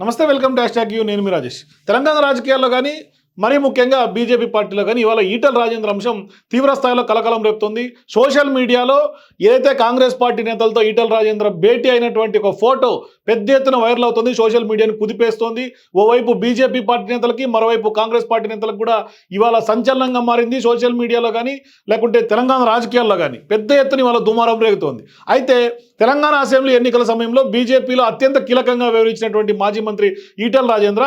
నమస్తే welcome to hash you. నేను మీ రాజేష్. తెలంగాణ రాజకీయాల్లో కానీ మరీ ముఖ్యంగా బీజేపీ పార్టీలో కానీ ఇవాళ ఈటల రాజేంద్ర అంశం తీవ్ర స్థాయిలో కలకలం రేపుతుంది. సోషల్ మీడియాలో ఏదైతే కాంగ్రెస్ పార్టీ నేతలతో ఈటల రాజేంద్ర భేటీ అయినటువంటి ఒక ఫోటో పెద్ద ఎత్తున వైరల్ అవుతుంది. సోషల్ మీడియాని కుదిపేస్తోంది. ఓవైపు బీజేపీ పార్టీ నేతలకి మరోవైపు కాంగ్రెస్ పార్టీ నేతలకు కూడా ఇవాళ సంచలనంగా మారింది సోషల్ మీడియాలో కానీ లేకుంటే తెలంగాణ రాజకీయాల్లో కానీ పెద్ద ఎత్తున ఇవాళ దుమారం రేగుతోంది. అయితే తెలంగాణ అసెంబ్లీ ఎన్నికల సమయంలో బీజేపీలో అత్యంత కీలకంగా వివరించినటువంటి మాజీ మంత్రి ఈటల రాజేంద్ర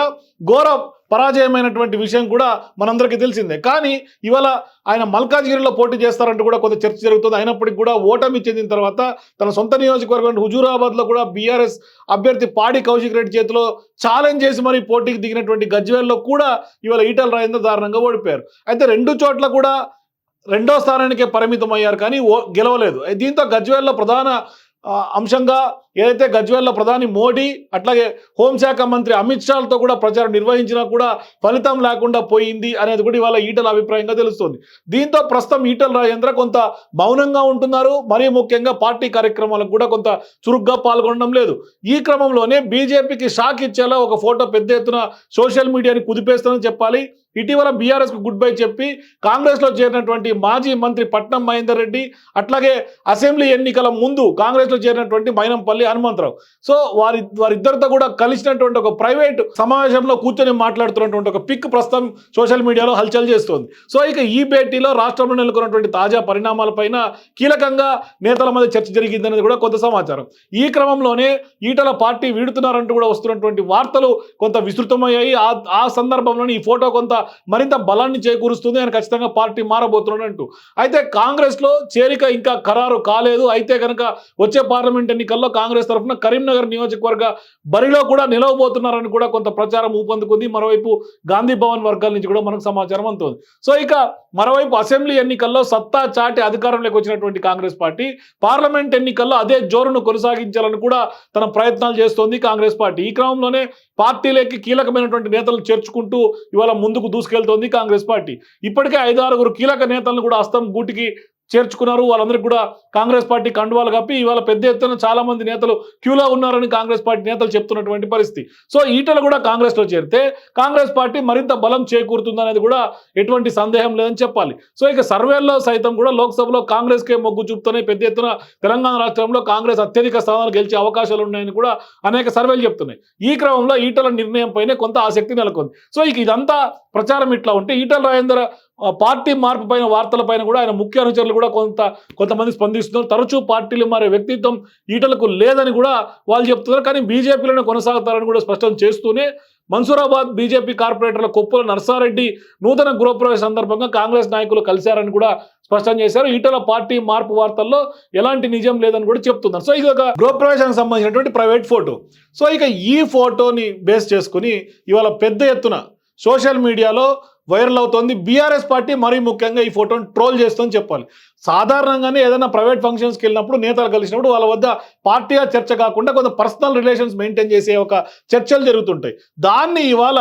ఘోర పరాజయమైనటువంటి విషయం కూడా మనందరికీ తెలిసిందే. కానీ ఇవాళ ఆయన మల్కాజ్గిరిలో పోటీ చేస్తారంటూ కూడా కొంత చర్చ జరుగుతుంది. అయినప్పటికీ కూడా ఓటమి చెందిన తర్వాత తన సొంత నియోజకవర్గం హుజూరాబాద్లో కూడా బీఆర్ఎస్ అభ్యర్థి పాడి కౌశిక్ రెడ్డి చేతిలో ఛాలెంజ్ చేసి మరి పోటీకి దిగినటువంటి గజ్వేల్లో కూడా ఇవాళ ఈటల రాజేంద్ర దారుణంగా ఓడిపోయారు. అయితే రెండు చోట్ల కూడా రెండో స్థానానికే పరిమితం అయ్యారు కానీ గెలవలేదు. దీంతో గజ్వేల్లో ప్రధాన అంశంగా ఏదైతే గజ్వేల్లో ప్రధాని మోడీ అట్లాగే హోంశాఖ మంత్రి అమిత్ షాలతో కూడా ప్రచారం నిర్వహించినా కూడా ఫలితం లేకుండా పోయింది అనేది కూడా ఇవాళ ఈటల అభిప్రాయంగా తెలుస్తుంది. దీంతో ప్రస్తుతం ఈటల రాజేంద్ర కొంత మౌనంగా ఉంటున్నారు. మరీ ముఖ్యంగా పార్టీ కార్యక్రమాలకు కూడా కొంత చురుగ్గా పాల్గొనడం లేదు. ఈ క్రమంలోనే బీజేపీకి షాక్ ఇచ్చేలా ఒక ఫోటో పెద్ద ఎత్తున సోషల్ మీడియాని కుదిపేస్తుందని చెప్పాలి. ఇటీవల బీఆర్ఎస్కు గుడ్ బై చెప్పి కాంగ్రెస్లో చేరినటువంటి మాజీ మంత్రి పట్నం మహేందర్ రెడ్డి అట్లాగే అసెంబ్లీ ఎన్నికల ముందు కాంగ్రెస్లో చేరినటువంటి మైనంపల్లి హనుమంతరావు. సో వారి వారిద్దరితో కూడా కలిసినటువంటి ఒక ప్రైవేట్ సమావేశంలో కూర్చొని మాట్లాడుతున్నటువంటి ఒక పిక్ ప్రస్తుతం సోషల్ మీడియాలో హల్చల్ చేస్తోంది. సో ఇక ఈ భేటీలో రాష్ట్రంలో నెలకొన్నటువంటి తాజా పరిణామాలపైన కీలకంగా నేతల మధ్య చర్చ జరిగిందనేది కూడా కొంత సమాచారం. ఈ క్రమంలోనే ఈటల పార్టీ వీడుతున్నారంటూ కూడా వస్తున్నటువంటి వార్తలు కొంత విస్తృతమయ్యాయి. ఆ ఆ సందర్భంలోనే ఈ ఫోటో కొంత మరింత బలాన్ని చేకూరుస్తుంది ఆయన ఖచ్చితంగా పార్టీ మారబోతున్నాడు అంటూ అయితే కాంగ్రెస్లో చేరిక ఇంకా ఖరారు కాలేదు. అయితే కనుక వచ్చే పార్లమెంట్ ఎన్నికల్లో కాంగ్రెస్ తరఫున కరీంనగర్ నియోజకవర్గ బరిలో కూడా నిలవబోతున్నారని కూడా కొంత ప్రచారం ఊపందుకుంది. మరోవైపు గాంధీ భవన్ వర్గాల నుంచి కూడా మనకు సమాచారం అందుతుంది. సో ఇక మరోవైపు అసెంబ్లీ ఎన్నికల్లో సత్తా చాటి అధికారంలోకి వచ్చినటువంటి కాంగ్రెస్ పార్టీ పార్లమెంట్ ఎన్నికల్లో అదే జోరును కొనసాగించాలని కూడా తన ప్రయత్నాలు చేస్తోంది కాంగ్రెస్ పార్టీ. ఈ క్రమంలోనే పార్టీలోకి కీలకమైనటువంటి నేతలు చేర్చుకుంటూ ఇవాళ ముందుకు దూసుకెళ్తోంది కాంగ్రెస్ పార్టీ. ఇప్పటికే ఐదు ఆరుగురు కీలక నేతలను కూడా అస్తం గూటికి చేర్చుకున్నారు. వాళ్ళందరికీ కూడా కాంగ్రెస్ పార్టీ కండువాలు కప్పి ఇవాళ పెద్ద ఎత్తున చాలా మంది నేతలు క్యూలో ఉన్నారని కాంగ్రెస్ పార్టీ నేతలు చెప్తున్నటువంటి పరిస్థితి. సో ఈటలు కూడా కాంగ్రెస్లో చేరితే కాంగ్రెస్ పార్టీ మరింత బలం చేకూరుతుందనేది కూడా ఎటువంటి సందేహం లేదని చెప్పాలి. సో ఇక సర్వేల్లో సైతం కూడా లోక్సభలో కాంగ్రెస్కే మొగ్గు చూపుతూనే పెద్ద ఎత్తున తెలంగాణ రాష్ట్రంలో కాంగ్రెస్ అత్యధిక స్థానాలు గెలిచే అవకాశాలు ఉన్నాయని కూడా అనేక సర్వేలు చెప్తున్నాయి. ఈ క్రమంలో ఈటల నిర్ణయం పైనే కొంత ఆసక్తి నెలకొంది. సో ఇక ఇదంతా ప్రచారం ఇట్లా ఉంటే ఈటల రాజేందర్ పార్టీ మార్పు పైన వార్తల పైన కూడా ఆయన ముఖ్య అనుచరులు కూడా కొంత కొంతమంది స్పందిస్తున్నారు. తరచూ పార్టీలు మారే వ్యక్తిత్వం ఈటలకు లేదని కూడా వాళ్ళు చెప్తున్నారు. కానీ బీజేపీలోనే కొనసాగుతారని కూడా స్పష్టం చేస్తూనే మన్సూరాబాద్ బీజేపీ కార్పొరేటర్ల కొప్పుల నర్సారెడ్డి నూతన గృహప్రవేశ సందర్భంగా కాంగ్రెస్ నాయకులు కలిశారని కూడా స్పష్టం చేశారు. ఈటల పార్టీ మార్పు వార్తల్లో ఎలాంటి నిజం లేదని కూడా చెప్తున్నారు. సో ఇది ఒక గృహప్రవేశానికి సంబంధించినటువంటి ప్రైవేట్ ఫోటో. సో ఇక ఈ ఫోటోని బేస్ చేసుకుని ఇవాళ పెద్ద ఎత్తున సోషల్ మీడియాలో వైరల్ అవుతోంది. బీఆర్ఎస్ పార్టీ మరీ ముఖ్యంగా ఈ ఫోటోని ట్రోల్ చేస్తుందని చెప్పాలి. సాధారణంగానే ఏదైనా ప్రైవేట్ ఫంక్షన్స్కి వెళ్ళినప్పుడు నేతలు కలిసినప్పుడు వాళ్ళ వద్ద పార్టీగా చర్చ కాకుండా కొంత పర్సనల్ రిలేషన్స్ మెయింటైన్ చేసే ఒక చర్చలు జరుగుతుంటాయి. దాన్ని ఇవాళ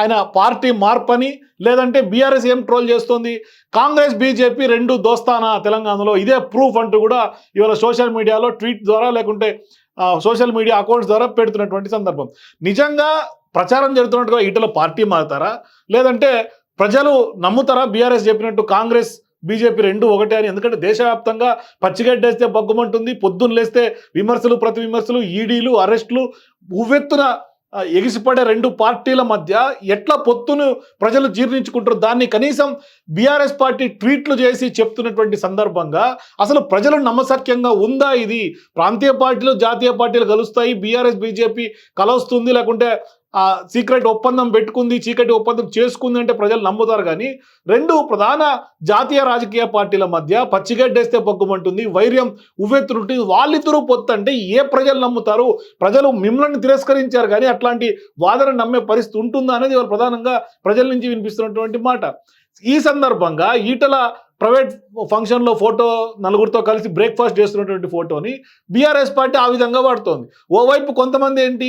ఆయన పార్టీ మార్పని లేదంటే బీఆర్ఎస్ ఏం ట్రోల్ చేస్తోంది? కాంగ్రెస్ బీజేపీ రెండు దోస్తానా తెలంగాణలో? ఇదే ప్రూఫ్ అంటూ కూడా ఇవాళ సోషల్ మీడియాలో ట్వీట్ ద్వారా లేకుంటే సోషల్ మీడియా అకౌంట్స్ ద్వారా పెడుతున్నటువంటి సందర్భం. నిజంగా ప్రచారం జరుగుతున్నట్టుగా ఈటల పార్టీ మారుతారా? లేదంటే ప్రజలు నమ్ముతారా? బీఆర్ఎస్ చెప్పినట్టు కాంగ్రెస్ బీజేపీ రెండు ఒకటే అని. ఎందుకంటే దేశవ్యాప్తంగా పచ్చిగడ్డేస్తే బగ్గుమంటుంది పొద్దున్న లేస్తే విమర్శలు ప్రతి విమర్శలు ఈడీలు అరెస్టులు ఉవ్వెత్తున ఎగిసిపడే రెండు పార్టీల మధ్య ఎట్లా పొత్తును ప్రజలు జీర్ణించుకుంటారు? దాన్ని కనీసం బీఆర్ఎస్ పార్టీ ట్వీట్లు చేసి చెప్తున్నటువంటి సందర్భంగా అసలు ప్రజలు నమ్మసక్యంగా ఉందా ఇది? ప్రాంతీయ పార్టీలు జాతీయ పార్టీలు కలుస్తాయి బీఆర్ఎస్ బీజేపీ కలుస్తుంది లేకుంటే సీక్రెట్ ఒప్పందం పెట్టుకుంది చీకటి ఒప్పందం చేసుకుంది అంటే ప్రజలు నమ్ముతారు కానీ రెండు ప్రధాన జాతీయ రాజకీయ పార్టీల మధ్య పచ్చిగడ్డేస్తే పొగ్గుమంటుంది వైర్యం ఉవ్వెత్తుంటుంది వాళ్ళిద్దరూ పొత్తు అంటే ఏ ప్రజలు నమ్ముతారు? ప్రజలు మిమ్మల్ని తిరస్కరించారు కానీ అట్లాంటి వాదన నమ్మే పరిస్థితి ఉంటుందా అనేది వాళ్ళు ప్రధానంగా ప్రజల నుంచి వినిపిస్తున్నటువంటి మాట. ఈ సందర్భంగా ఈటల ప్రైవేట్ ఫంక్షన్లో ఫోటో నలుగురితో కలిసి బ్రేక్ఫాస్ట్ చేస్తున్నటువంటి ఫోటోని బీఆర్ఎస్ పార్టీ ఆ విధంగా వాడుతోంది. ఓవైపు కొంతమంది ఏంటి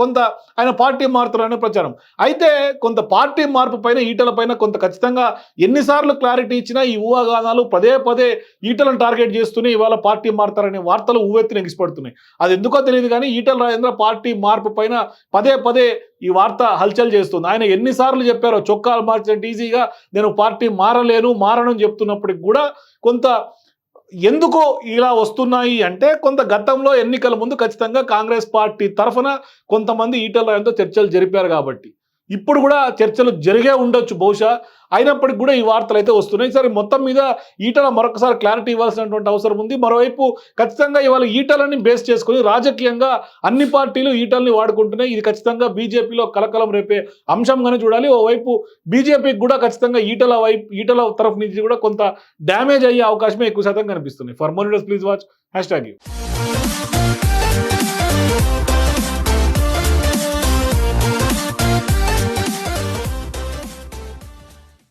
కొంత ఆయన పార్టీ మారుతారనే ప్రచారం. అయితే కొంత పార్టీ మార్పు పైన ఈటల పైన కొంత ఖచ్చితంగా ఎన్నిసార్లు క్లారిటీ ఇచ్చినా ఈ ఊహాగానాలు పదే పదే ఈటలను టార్గెట్ చేస్తూనే ఇవాళ పార్టీ మారుతారనే వార్తలు ఊవెత్తిన ఎగిసిపడుతున్నాయి అది ఎందుకో తెలియదు కానీ ఈటల రాజేంద్ర పార్టీ మార్పు పైన పదే పదే ఈ వార్త హల్చల్ చేస్తుంది. ఆయన ఎన్నిసార్లు చెప్పారో చొక్కాలు మార్చినట్టు ఈజీగా నేను పార్టీ మారలేను మారను చెప్తున్నప్పటికి కూడా కొంత ఎందుకు ఇలా వస్తున్నాయి అంటే కొంత గతంలో ఎన్నికల ముందు ఖచ్చితంగా కాంగ్రెస్ పార్టీ తరఫున కొంతమంది ఈటల రాయంతో చర్చలు జరిపారు కాబట్టి. ఇప్పుడు కూడా చర్చలు జరిగే ఉండొచ్చు బహుశా. అయినప్పటికీ కూడా ఈ వార్తలు అయితే వస్తున్నాయి. సరే మొత్తం మీద ఈటల మరొకసారి క్లారిటీ ఇవ్వాల్సినటువంటి అవసరం ఉంది. మరోవైపు ఖచ్చితంగా ఇవాళ ఈటలని బేస్ చేసుకుని రాజకీయంగా అన్ని పార్టీలు ఈటల్ని వాడుకుంటున్నాయి. ఇది ఖచ్చితంగా బీజేపీలో కలకలం రేపే అంశంగానే చూడాలి. ఓవైపు బీజేపీకి కూడా ఖచ్చితంగా ఈటల వైపు ఈటల తరఫు నుంచి కూడా కొంత డ్యామేజ్ అయ్యే అవకాశమే ఎక్కువ శాతం కనిపిస్తుంది. For more please watch hashtag you